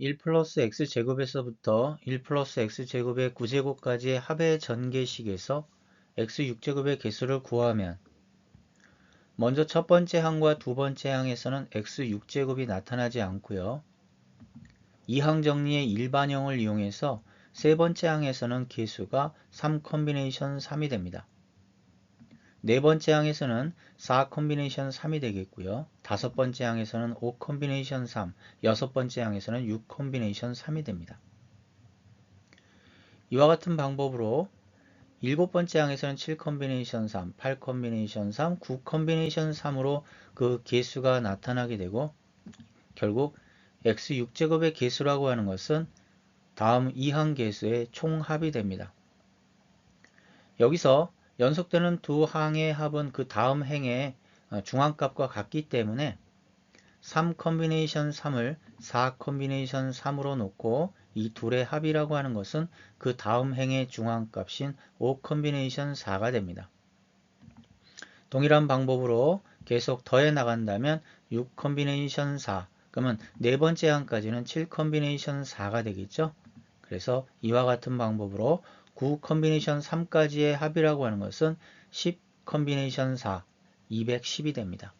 1 플러스 x제곱에서부터 1 플러스 x제곱의 9제곱까지의 합의 전개식에서 x6제곱의 개수를 구하면 먼저 첫 번째 항과 두 번째 항에서는 x6제곱이 나타나지 않고요. 이 항 정리의 일반형을 이용해서 세 번째 항에서는 개수가 3 컨비네이션 3이 됩니다. 네 번째 항에서는 4 컨비네이션 3이 되겠고요. 다섯 번째 항에서는 5 컨비네이션 3, 여섯 번째 항에서는 6 컨비네이션 3이 됩니다. 이와 같은 방법으로 일곱 번째 항에서는 7 컨비네이션 3, 8 컨비네이션 3, 9 컨비네이션 3으로 그 개수가 나타나게 되고 결국 x6제곱의 개수라고 하는 것은 다음 이항 개수의 총합이 됩니다. 여기서 연속되는 두 항의 합은 그 다음 행의 어, 중앙값과 같기 때문에 3 컨비네이션 3을 4 컨비네이션 3으로 놓고 이 둘의 합이라고 하는 것은 그 다음 행의 중앙값인 5 컨비네이션 4가 됩니다. 동일한 방법으로 계속 더해 나간다면 6 컨비네이션 4 그러면 네 번째 항까지는 7 컨비네이션 4가 되겠죠. 그래서 이와 같은 방법으로 9 컨비네이션 3까지의 합이라고 하는 것은 10 컨비네이션 4, 210이 됩니다.